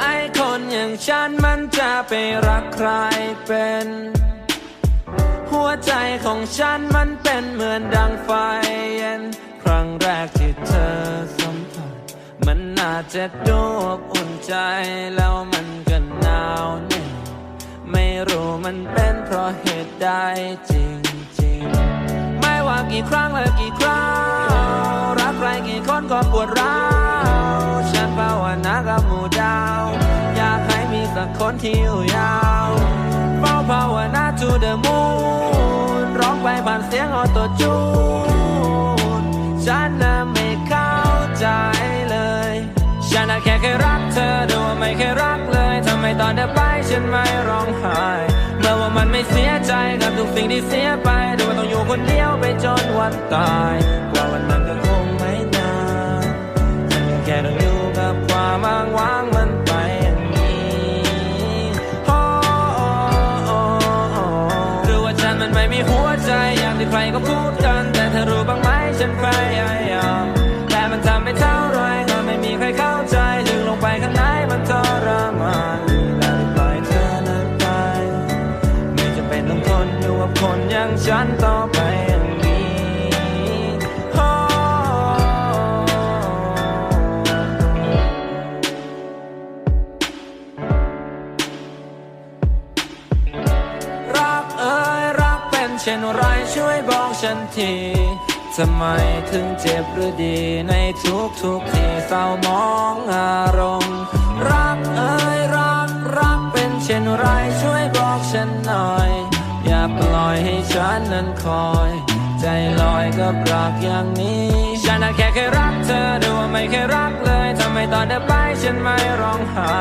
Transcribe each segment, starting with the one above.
ไอคนอย่างฉันมันจะไปรักใครเป็น หัวใจของฉันมันเป็นเหมือนดังไฟเย็น ครั้งแรกที่เธอสัมผัส มันน่าจะดูอบอุ่นใจแล้วมันก็หนาวเหน็บไม่รู้มันเป็นเพราะเหตุใดจริง กี่ครั้งและกี่คราวรักใครกี่คนก็ปวดร้าวฉันภาวนากับหมู่ดาว อยากให้มีสักคนที่อยู่ยาวเฝ้าภาวนา to the moon ร้องไปผ่านเสียงออโตจูนฉันน่ะไม่เข้าใจเลย ฉันน่ะแค่เคยรักเธอดูว่าไม่เคยรักเลยทำไมตอนเธอไปฉันไม่ร้องไห้ มื่อว่ามันไม่เสียใจกับทุกสิ่งที่เสียไปดูว่าต้องอยู่คนเดียวไปจนวันตายกว่าวันนั้นก็คงไม่นานฉันแค่ต้องอยู่กับความอ้างว้างมันไปอย่างนี้โอ้หรือว่าฉันมันไม่มีหัวใจอย่างที่ใครก็พูดกัน แต่เธอรู้บ้างไหมฉันพยายามแต่มันทำไม่เท่าไรก็ไม่มีใครเข้าใจลึกลงไปข้างในมันทร ฉันต่อไปอย่างนี้รักเอ่ยรักเป็นเช่นไรช่วยบอกฉันทีทำไมถึงเจ็บหรือดีในทุกทุกๆที่เศร้ามองอารมณ์รักเอ่ยรักรักเป็นเช่นไรช่วยบอกฉันหน่อย ปล่อยให้ฉันนั้นคอย ใจลอยกับรักอย่างนี้ ฉันน่ะแค่เคยรักเธอดูว่าไม่เคยรักเลยทำไมตอนเธอไปฉันไม่ร้องไห้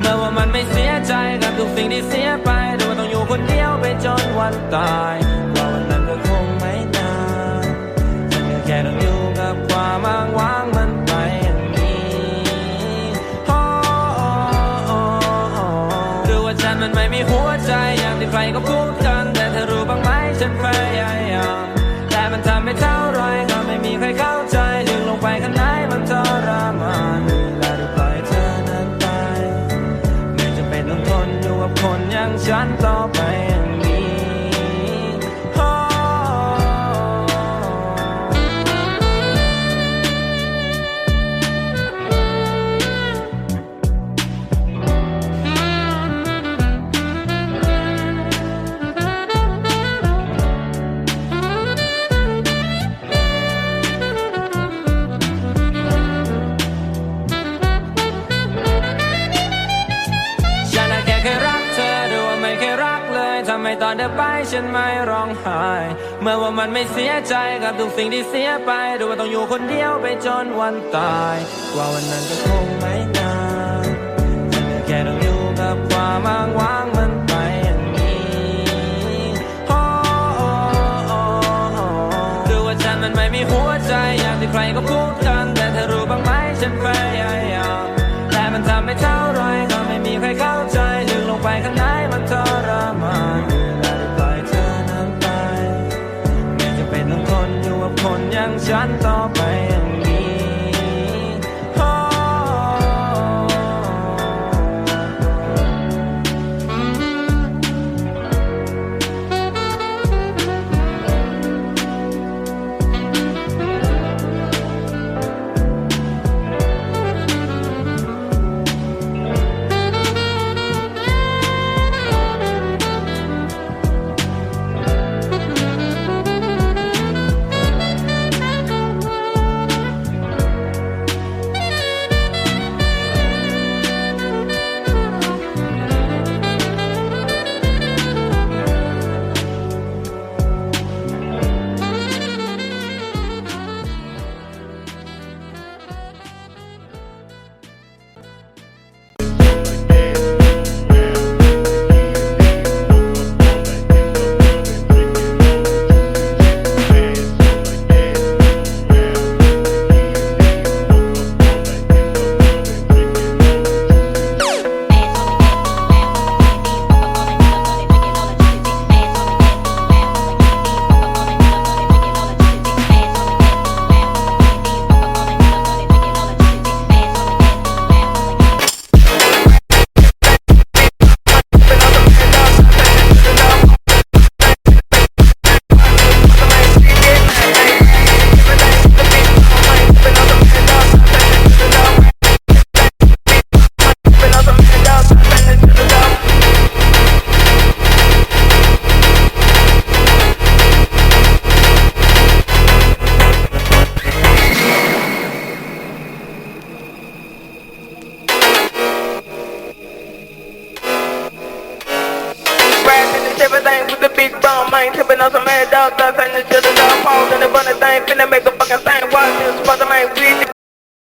เมื่อว่ามันไม่เสียใจกับทุกสิ่งที่เสียไปดูว่าต้องอยู่คนเดียวไปจนวันตาย น ไมตอนเธอไปฉันไม่ร้องไห้ เมื่อว่ามันไม่เสียใจกับทุกสิ่งที่เสียไปดูว่าต้องอยู่คนเดียวไปจนวันตาย ว่าวันนั้นก็คงไม่นานแค่ต้องอยู่กับความอ้างว้างมันไปอย่างนี้โอ้โอ้โอ้โอ้หรือว่าฉันมันไม่มีหัวใจอย่างที่ใครก็พูดกันแต่เธอรู้บ้างไหมฉันพยายามแต่มันทำไม่ท่าไร อย่ everything with the big bomb, man. Tipping on some mad dog, thoughts and the children, dog, pause and the bunny thing. Finna make a fucking thing. Watch this, brother, man. We